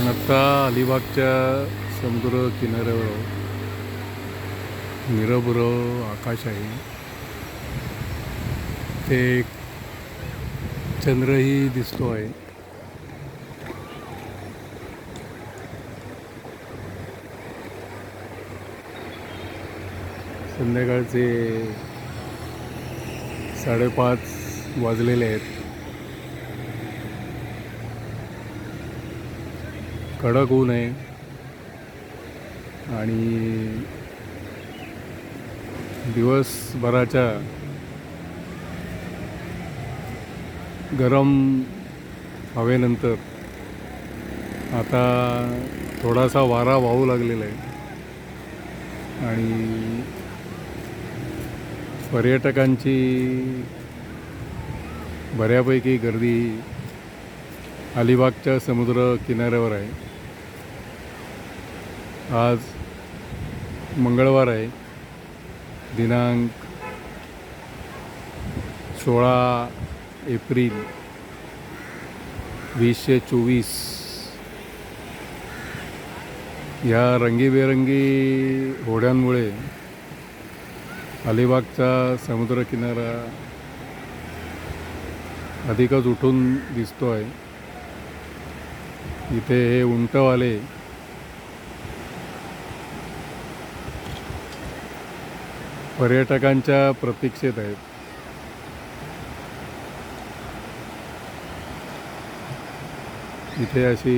आता अलिबागच्या समुद्र किनाऱ्यावर निरभुरं आकाश आहे. ते चंद्रही दिसतो आहे. संध्याकाळचे साडेपाच वाजलेले आहेत. कडक ऊन आहे आणि दिवसभराच्या गरम हवेनंतर आता थोडासा वारा वाहू लागलेला आहे. आणि पर्यटकांची बऱ्यापैकी गर्दी अलिबागच्या समुद्र किनाऱ्यावर आहे. आज मंगळवार आहे. दिनांक सोळा एप्रिल वीसशे चोवीस. या रंगीबेरंगी होड्यांमुळे अलिबागचा समुद्रकिनारा अधिकच उठून दिसतो आहे इथे हे उंटवाले पर्यटकांच्या प्रतीक्षेत आहेत. इथे अशी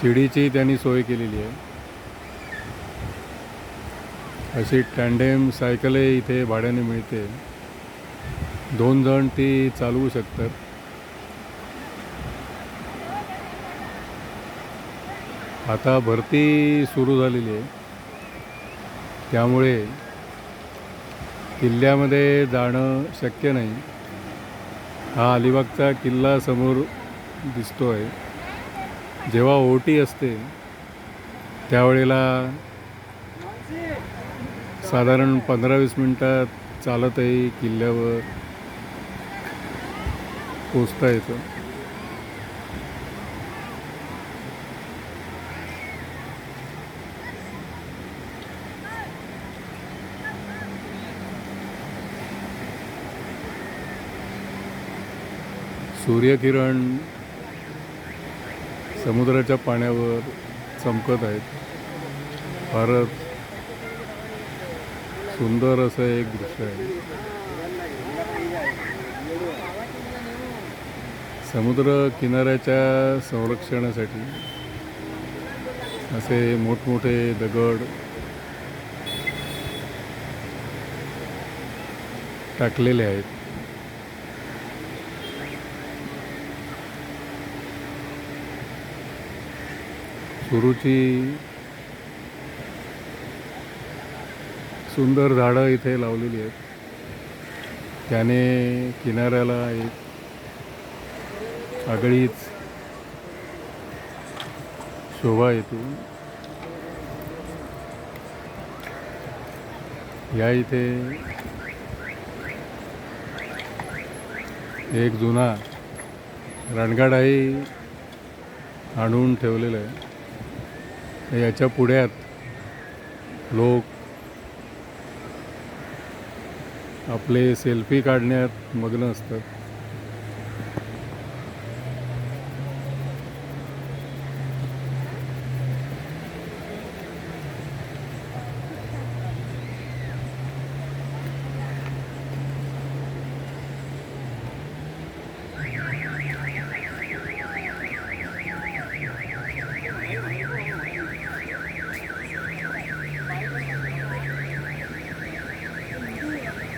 शिडीची त्यांनी सोय केलेली आहे. अशी टँडेम सायकलही इथे भाड्याने मिळते. दोन जण ती चालवू शकतात. आता भरती सुरू झालेली आहे. त्यामुळे किल्ल्यामध्ये जाणं शक्य नाही. हा अलिबागचा किल्ला समोर दिसतो आहे जेव्हा ओटी असते त्यावेळेला साधारण पंधरा वीस मिनटात चालतही किल्ल्यावर पोचता येतं. सूर्यकिरण समुद्राच्या पाण्यावर चमकत आहेत. फारच सुंदर असं एक दृश्य आहे. समुद्र किनाऱ्याच्या संरक्षणासाठी असे मोठमोठे दगड टाकलेले आहेत. सुरूची सुंदर झाडं इथे लावलेली आहेत. त्याने किनाऱ्याला एक आगळीच शोभा येते. या इथे एक जुना रणगाडाही आणून ठेवलेला आहे. याच्या पुढ्यात लोक आपले सेल्फी काढण्यात मग्न असतात.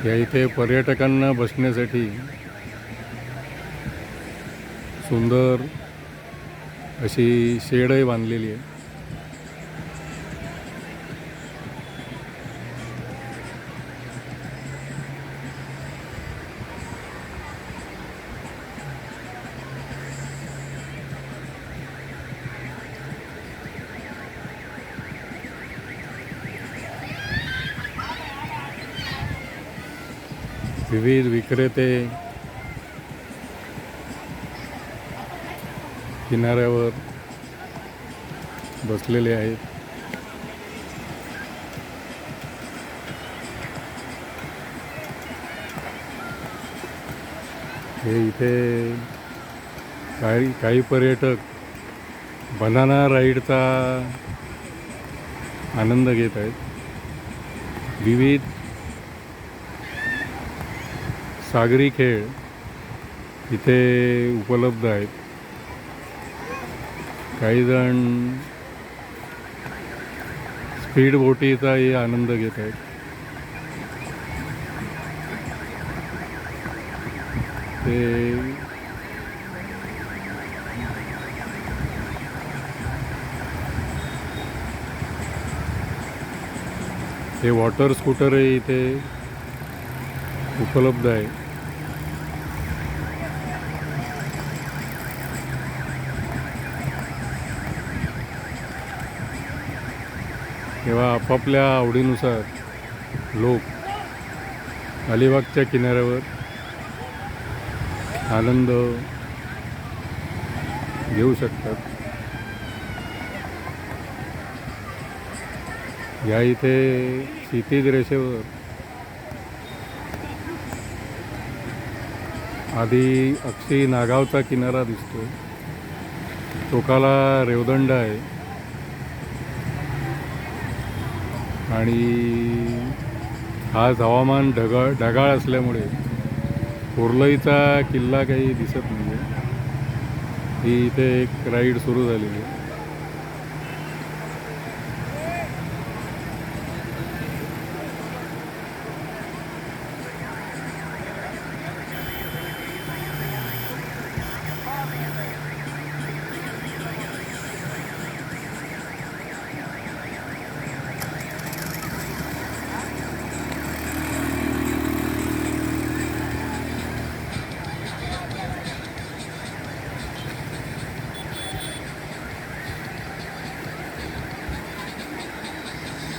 या इथे पर्यटकांना बसण्यासाठी सुंदर अशी शेडही बांधलेली आहे. विविध विक्रेते किनाऱ्यावर बसलेले आहेत. हे इथे काही काही पर्यटक बनाना राईडचा आनंद घेत आहेत. विविध सागरी खेळ इथे उपलब्ध आहेत. काही जण स्पीड बोटीचाही आनंद घेत आहेत. ते हे वॉटर स्कूटरही इथे उपलब्ध आहे. तेव्हा आपापल्या आवडीनुसार लोक अलिबागच्या किनाऱ्यावर आनंद घेऊ शकतात. या इथे क्षितिज रेषेवर आधी अक्षी नागावचा किनारा दिसतो टोकाला रेवदंड आहे. आणि आज हवामान ढगाळ ढगाळ असल्यामुळे कोर्लईचा किल्ला काही दिसत नाही आहे ही इथे एक राईड सुरू झालेली आहे.